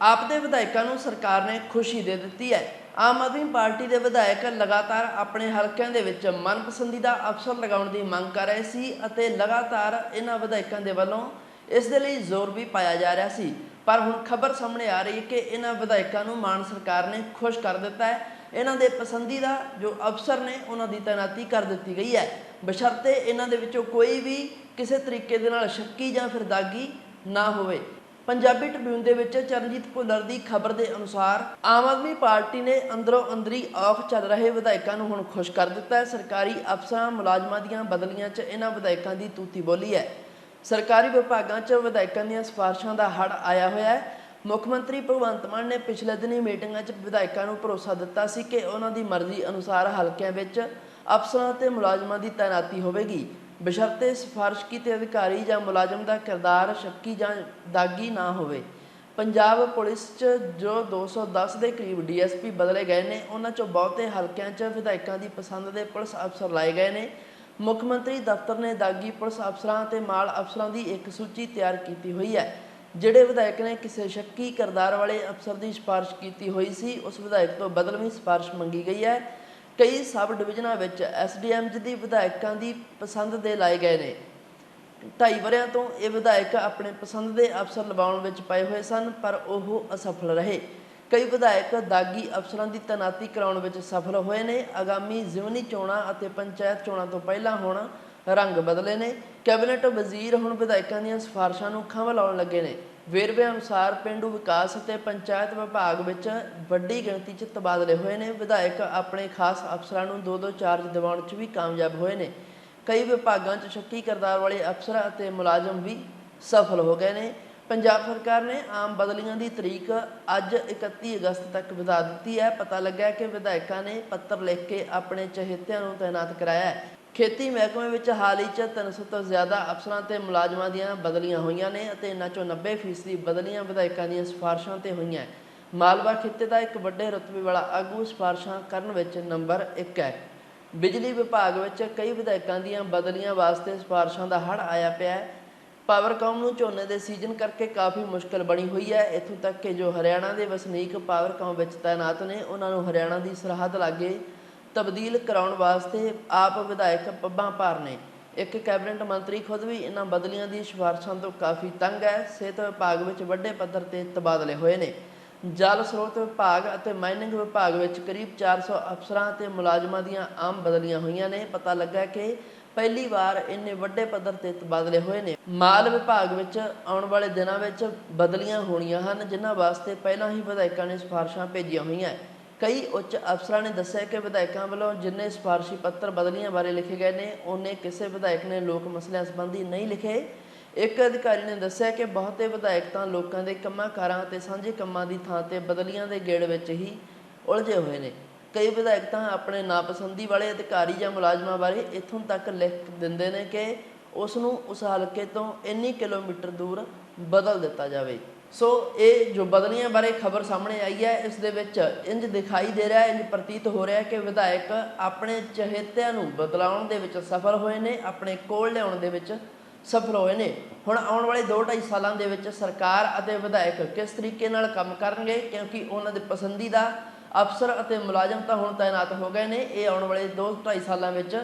ਆਪ ਦੇ ਵਿਧਾਇਕਾਂ ਨੂੰ ਸਰਕਾਰ ਨੇ ਖੁਸ਼ੀ ਦੇ ਦਿੱਤੀ ਹੈ। ਆਮ ਆਦਮੀ ਪਾਰਟੀ ਦੇ ਵਿਧਾਇਕ ਲਗਾਤਾਰ ਆਪਣੇ ਹਲਕਿਆਂ ਦੇ ਵਿੱਚ ਮਨਪਸੰਦੀਦਾ ਅਫਸਰ ਲਗਾਉਣ ਦੀ ਮੰਗ ਕਰ ਰਹੇ ਸੀ ਅਤੇ ਲਗਾਤਾਰ ਇਹਨਾਂ ਵਿਧਾਇਕਾਂ ਦੇ ਵੱਲੋਂ ਇਸ ਦੇ ਲਈ ਜ਼ੋਰ ਵੀ ਪਾਇਆ ਜਾ ਰਿਹਾ ਸੀ। ਪਰ ਹੁਣ ਖਬਰ ਸਾਹਮਣੇ ਆ ਰਹੀ ਹੈ ਕਿ ਇਹਨਾਂ ਵਿਧਾਇਕਾਂ ਨੂੰ ਮਾਨ ਸਰਕਾਰ ਨੇ ਖੁਸ਼ ਕਰ ਦਿੱਤਾ ਹੈ। ਇਹਨਾਂ ਦੇ ਪਸੰਦੀਦਾ ਜੋ ਅਫਸਰ ਨੇ ਉਹਨਾਂ ਦੀ ਤਾਇਨਾਤੀ ਕਰ ਦਿੱਤੀ ਗਈ ਹੈ। ਬਸ਼ਰਤੇ ਇਹਨਾਂ ਦੇ ਵਿੱਚੋਂ ਕੋਈ ਵੀ ਕਿਸੇ ਤਰੀਕੇ ਦੇ ਨਾਲ ਸ਼ੱਕੀ ਜਾਂ ਫਿਰ ਦਾਗੀ ਨਾ ਹੋਵੇ। ਪੰਜਾਬੀ ਟ੍ਰਿਬਿਊਨ ਦੇ ਵਿੱਚ ਚਰਨਜੀਤ ਭੁੱਲਰ ਦੀ ਖਬਰ ਦੇ ਅਨੁਸਾਰ ਆਮ ਆਦਮੀ ਪਾਰਟੀ ਨੇ ਅੰਦਰੋਂ ਅੰਦਰੀ ਔਖ ਚੱਲ ਰਹੇ ਵਿਧਾਇਕਾਂ ਨੂੰ ਹੁਣ ਖੁਸ਼ ਕਰ ਦਿੱਤਾ ਹੈ। ਸਰਕਾਰੀ ਅਫਸਰਾਂ ਮੁਲਾਜ਼ਮਾਂ ਦੀਆਂ ਬਦਲੀਆਂ 'ਚ ਇਹਨਾਂ ਵਿਧਾਇਕਾਂ ਦੀ ਤੂਤੀ ਬੋਲੀ ਹੈ। ਸਰਕਾਰੀ ਵਿਭਾਗਾਂ 'ਚ ਵਿਧਾਇਕਾਂ ਦੀਆਂ ਸਿਫਾਰਸ਼ਾਂ ਦਾ ਹੜ ਆਇਆ ਹੋਇਆ ਹੈ। ਮੁੱਖ ਮੰਤਰੀ ਭਗਵੰਤ ਮਾਨ ਨੇ ਪਿਛਲੇ ਦਿਨੀ ਮੀਟਿੰਗਾਂ 'ਚ ਵਿਧਾਇਕਾਂ ਨੂੰ ਭਰੋਸਾ ਦਿੱਤਾ ਸੀ ਕਿ ਉਹਨਾਂ ਦੀ ਮਰਜ਼ੀ ਅਨੁਸਾਰ ਹਲਕਿਆਂ ਵਿੱਚ ਅਫਸਰਾਂ ਤੇ ਮੁਲਾਜ਼ਮਾਂ ਦੀ ਤਾਇਨਾਤੀ ਹੋਵੇਗੀ। ਬਸ਼ਰਤੇ ਸਿਫਾਰਿਸ਼ ਕੀਤੇ ਅਧਿਕਾਰੀ ਜਾਂ ਮੁਲਾਜ਼ਮ ਦਾ ਕਿਰਦਾਰ ਸ਼ੱਕੀ ਜਾਂ ਦਾਗੀ ਨਾ ਹੋਵੇ। ਪੰਜਾਬ ਪੁਲਿਸ 'ਚ ਜੋ 210 ਦੇ ਕਰੀਬ ਡੀਐਸਪੀ ਬਦਲੇ ਗਏ ਨੇ, ਉਹਨਾਂ 'ਚੋਂ ਬਹੁਤੇ ਹਲਕਿਆਂ 'ਚ ਵਿਧਾਇਕਾਂ ਦੀ ਪਸੰਦ ਦੇ ਪੁਲਿਸ ਅਫਸਰ ਲਾਏ ਗਏ ਨੇ। ਮੁੱਖ ਮੰਤਰੀ ਦਫ਼ਤਰ ਨੇ ਦਾਗੀ ਪੁਲਿਸ ਅਫਸਰਾਂ ਤੇ ਮਾਲ ਅਫਸਰਾਂ ਦੀ ਇੱਕ ਸੂਚੀ ਤਿਆਰ ਕੀਤੀ ਹੋਈ ਹੈ, ਜਿਹੜੇ ਵਿਧਾਇਕ ਨੇ ਕਿਸੇ ਸ਼ੱਕੀ ਕਿਰਦਾਰ ਵਾਲੇ ਅਫਸਰ ਦੀ ਸਿਫਾਰਿਸ਼ ਕੀਤੀ ਹੋਈ ਸੀ। ਉਸ ਵਿਧਾਇਕ ਤੋਂ ਬਦਲਵੀਂ ਸਿਫਾਰਿਸ਼ ਮੰਗੀ ਗਈ ਹੈ। ਕਈ ਸਬ ਡਿਵੀਜ਼ਨਾਂ ਵਿੱਚ ਐਸਡੀਐਮ ਦੀ ਵਿਧਾਇਕਾਂ ਦੀ ਪਸੰਦ ਦੇ ਲਾਏ ਗਏ ਨੇ। ਢਾਈ ਵਰਿਆਂ ਤੋਂ ਇਹ ਵਿਧਾਇਕ ਆਪਣੇ ਪਸੰਦ ਦੇ ਅਫਸਰ ਲਵਾਉਣ ਵਿੱਚ ਪਏ ਹੋਏ ਸਨ, ਪਰ ਉਹ ਅਸਫਲ ਰਹੇ। ਕਈ ਵਿਧਾਇਕ ਦਾਗੀ ਅਫਸਰਾਂ ਦੀ ਤੈਨਾਤੀ ਕਰਾਉਣ ਵਿੱਚ ਸਫਲ ਹੋਏ ਨੇ। ਆਗਾਮੀ ਜ਼ਿਮਨੀ ਚੋਣਾਂ ਅਤੇ ਪੰਚਾਇਤ ਚੋਣਾਂ ਤੋਂ ਪਹਿਲਾਂ ਹੁਣ ਰੰਗ ਬਦਲੇ ਨੇ। ਕੈਬਨਿਟ ਵਜ਼ੀਰ ਹੁਣ ਵਿਧਾਇਕਾਂ ਦੀਆਂ ਸਿਫਾਰਸ਼ਾਂ ਨੂੰ ਖੰਭ ਲਾਉਣ ਲੱਗੇ ਨੇ। ਵੇਰਵੇ ਅਨੁਸਾਰ ਪਿੰਡੂ ਵਿਕਾਸ ਅਤੇ ਪੰਚਾਇਤ ਵਿਭਾਗ ਵਿੱਚ ਵੱਡੀ ਗਿਣਤੀ 'ਚ ਤਬਾਦਲੇ ਹੋਏ ਨੇ। ਵਿਧਾਇਕ ਆਪਣੇ ਖਾਸ ਅਫਸਰਾਂ ਨੂੰ ਦੋ ਦੋ ਚਾਰਜ ਦਿਵਾਉਣ 'ਚ ਵੀ ਕਾਮਯਾਬ ਹੋਏ ਨੇ। ਕਈ ਵਿਭਾਗਾਂ 'ਚ ਸ਼ੱਕੀ ਕਰਦਾਰ ਵਾਲੇ ਅਫਸਰ ਅਤੇ ਮੁਲਾਜ਼ਮ ਵੀ ਸਫਲ ਹੋ ਗਏ ਨੇ। ਪੰਜਾਬ ਸਰਕਾਰ ਨੇ ਆਮ ਬਦਲੀਆਂ ਦੀ ਤਰੀਕ ਅੱਜ 31 ਅਗਸਤ ਤੱਕ ਵਧਾ ਦਿੱਤੀ ਹੈ। ਪਤਾ ਲੱਗਾ ਕਿ ਵਿਧਾਇਕਾਂ ਨੇ ਪੱਤਰ ਲਿਖ ਕੇ ਆਪਣੇ ਚਹੇਤਿਆਂ ਨੂੰ ਤਾਇਨਾਤ ਕਰਾਇਆ ਹੈ। ਖੇਤੀ ਮਹਿਕਮੇ ਵਿੱਚ ਹਾਲ ਹੀ 'ਚ 300 ਤੋਂ ਜ਼ਿਆਦਾ ਅਫਸਰਾਂ ਤੇ ਮੁਲਾਜ਼ਮਾਂ ਦੀਆਂ ਬਦਲੀਆਂ ਹੋਈਆਂ ਨੇ ਅਤੇ ਇਹਨਾਂ 'ਚੋਂ 90% ਬਦਲੀਆਂ ਵਿਧਾਇਕਾਂ ਦੀਆਂ ਸਿਫਾਰਸ਼ਾਂ ਤੇ ਹੋਈਆਂ ਮਾਲਵਾ ਖਿੱਤੇ ਦਾ ਇੱਕ ਵੱਡੇ ਰੁਤਬੇ ਵਾਲਾ ਆਗੂ ਸਿਫਾਰਸ਼ਾਂ ਕਰਨ ਵਿੱਚ ਨੰਬਰ 1 ਹੈ। ਬਿਜਲੀ ਵਿਭਾਗ ਵਿੱਚ ਕਈ ਵਿਧਾਇਕਾਂ ਦੀਆਂ ਬਦਲੀਆਂ ਵਾਸਤੇ ਸਿਫਾਰਸ਼ਾਂ ਦਾ ਹੜ ਆਇਆ ਪਿਆ ਹੈ। ਪਾਵਰਕਾਮ ਨੂੰ ਝੋਨੇ ਦੇ ਸੀਜ਼ਨ ਕਰਕੇ ਕਾਫੀ ਮੁਸ਼ਕਲ ਬਣੀ ਹੋਈ ਹੈ। ਇੱਥੋਂ ਤੱਕ ਕਿ ਜੋ ਹਰਿਆਣਾ ਦੇ ਵਸਨੀਕ ਪਾਵਰਕਾਮ ਵਿੱਚ ਤਾਇਨਾਤ ਨੇ, ਉਹਨਾਂ ਨੂੰ ਹਰਿਆਣਾ ਦੀ ਸਰਹੱਦ ਲਾਗੇ ਤਬਦੀਲ ਕਰਾਉਣ ਵਾਸਤੇ ਆਪ ਵਿਧਾਇਕ ਪੱਬਾਂ ਭਾਰ ਨੇ ਇੱਕ ਕੈਬਨਿਟ ਮੰਤਰੀ ਖੁਦ ਵੀ ਇਹਨਾਂ ਬਦਲੀਆਂ ਦੀ ਸਿਫਾਰਸ਼ਾਂ ਤੋਂ ਕਾਫੀ ਤੰਗ ਹੈ। ਸਿਹਤ ਵਿਭਾਗ ਵਿੱਚ ਵੱਡੇ ਪੱਧਰ ਤੇ ਤਬਾਦਲੇ ਹੋਏ ਨੇ। ਜਲ ਸਰੋਤ ਵਿਭਾਗ ਅਤੇ ਮਾਈਨਿੰਗ ਵਿਭਾਗ ਵਿੱਚ ਕਰੀਬ 400 ਅਫਸਰਾਂ ਅਤੇ ਮੁਲਾਜ਼ਮਾਂ ਦੀਆਂ ਆਮ ਬਦਲੀਆਂ ਹੋਈਆਂ ਨੇ। ਪਤਾ ਲੱਗਾ ਕਿ ਪਹਿਲੀ ਵਾਰ ਇੰਨੇ ਵੱਡੇ ਪੱਧਰ ਤੇ ਤਬਾਦਲੇ ਹੋਏ ਨੇ। ਮਾਲ ਵਿਭਾਗ ਵਿੱਚ ਆਉਣ ਵਾਲੇ ਦਿਨਾਂ ਵਿੱਚ ਬਦਲੀਆਂ ਹੋਣੀਆਂ ਹਨ, ਜਿਨ੍ਹਾਂ ਵਾਸਤੇ ਪਹਿਲਾਂ ਹੀ ਵਿਧਾਇਕਾਂ ਨੇ ਸਿਫਾਰਸ਼ਾਂ ਭੇਜੀਆਂ ਹੋਈਆਂ। ਕਈ ਉੱਚ ਅਫਸਰਾਂ ਨੇ ਦੱਸਿਆ ਕਿ ਵਿਧਾਇਕਾਂ ਵੱਲੋਂ ਜਿੰਨੇ ਸਿਫਾਰਸ਼ੀ ਪੱਤਰ ਬਦਲੀਆਂ ਬਾਰੇ ਲਿਖੇ ਗਏ ਨੇ ਉਹਨੇ ਕਿਸੇ ਵਿਧਾਇਕ ਨੇ ਲੋਕ ਮਸਲਿਆਂ ਸੰਬੰਧੀ ਨਹੀਂ ਲਿਖੇ। ਇੱਕ ਅਧਿਕਾਰੀ ਨੇ ਦੱਸਿਆ ਕਿ ਬਹੁਤੇ ਵਿਧਾਇਕ ਤਾਂ ਲੋਕਾਂ ਦੇ ਕੰਮਾਂ ਕਾਰਾਂ ਤੇ ਸਾਂਝੇ ਕੰਮਾਂ ਦੀ ਥਾਂ ਤੇ ਬਦਲੀਆਂ ਦੇ ਗੇੜ ਵਿੱਚ ਹੀ ਉਲਝੇ ਹੋਏ ਨੇ। ਕਈ ਵਿਧਾਇਕ ਤਾਂ ਆਪਣੇ ਨਾਪਸੰਦੀ ਵਾਲੇ ਅਧਿਕਾਰੀ ਜਾਂ ਮੁਲਾਜ਼ਮਾਂ ਬਾਰੇ ਇੱਥੋਂ ਤੱਕ ਲਿਖ ਦਿੰਦੇ ਨੇ ਕਿ ਉਸ ਨੂੰ ਉਸ ਹਲਕੇ ਤੋਂ ਇੰਨੀ ਕਿਲੋਮੀਟਰ ਦੂਰ ਬਦਲ ਦਿੱਤਾ ਜਾਵੇ। ਸੋ ਇਹ ਜੋ ਬਦਲੀਆਂ ਬਾਰੇ ਖਬਰ ਸਾਹਮਣੇ ਆਈ ਹੈ, ਇਸ ਦੇ ਵਿੱਚ ਇੰਜ ਦਿਖਾਈ ਦੇ ਰਿਹਾ ਹੈ ਇੰਜ ਪ੍ਰਤੀਤ ਹੋ ਰਿਹਾ ਹੈ ਕਿ ਵਿਧਾਇਕ ਆਪਣੇ ਚਹੇਤਿਆਂ ਨੂੰ ਬਦਲਾਉਣ ਦੇ ਵਿੱਚ ਸਫਲ ਹੋਏ ਨੇ, ਆਪਣੇ ਕੋਲ ਲਿਆਉਣ ਦੇ ਵਿੱਚ ਸਫਲ ਹੋਏ ਨੇ। ਹੁਣ ਆਉਣ ਵਾਲੇ 2.5 ਸਾਲਾਂ ਦੇ ਵਿੱਚ ਸਰਕਾਰ ਅਤੇ ਵਿਧਾਇਕ ਕਿਸ ਤਰੀਕੇ ਨਾਲ ਕੰਮ ਕਰਨਗੇ, ਕਿਉਂਕਿ ਉਹਨਾਂ ਦੇ ਪਸੰਦੀਦਾ ਅਫਸਰ ਅਤੇ ਮੁਲਾਜ਼ਮ ਤਾਂ ਹੁਣ ਤਾਇਨਾਤ ਹੋ ਗਏ ਨੇ, ਇਹ ਆਉਣ ਵਾਲੇ 2.5 ਸਾਲਾਂ ਵਿੱਚ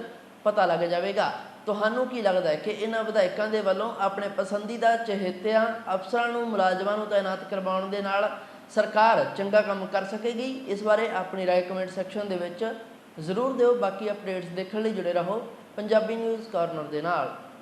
ਪਤਾ ਲੱਗ ਜਾਵੇਗਾ। ਤੁਹਾਨੂੰ ਕੀ ਲੱਗਦਾ ਹੈ ਕਿ ਇਹਨਾਂ ਵਿਧਾਇਕਾਂ ਦੇ ਵੱਲੋਂ ਆਪਣੇ ਪਸੰਦੀਦਾ ਚਹੇਤਿਆਂ, ਅਫਸਰਾਂ ਨੂੰ, ਮੁਲਾਜ਼ਮਾਂ ਨੂੰ ਤਾਇਨਾਤ ਕਰਵਾਉਣ ਦੇ ਨਾਲ ਸਰਕਾਰ ਚੰਗਾ ਕੰਮ ਕਰ ਸਕੇਗੀ? ਇਸ ਬਾਰੇ ਆਪਣੀ ਰਾਏ ਕਮੈਂਟ ਸੈਕਸ਼ਨ ਦੇ ਵਿੱਚ ਜ਼ਰੂਰ ਦਿਓ। ਬਾਕੀ ਅਪਡੇਟਸ ਦੇਖਣ ਲਈ ਜੁੜੇ ਰਹੋ ਪੰਜਾਬੀ ਨਿਊਜ਼ ਕਾਰਨਰ ਦੇ ਨਾਲ।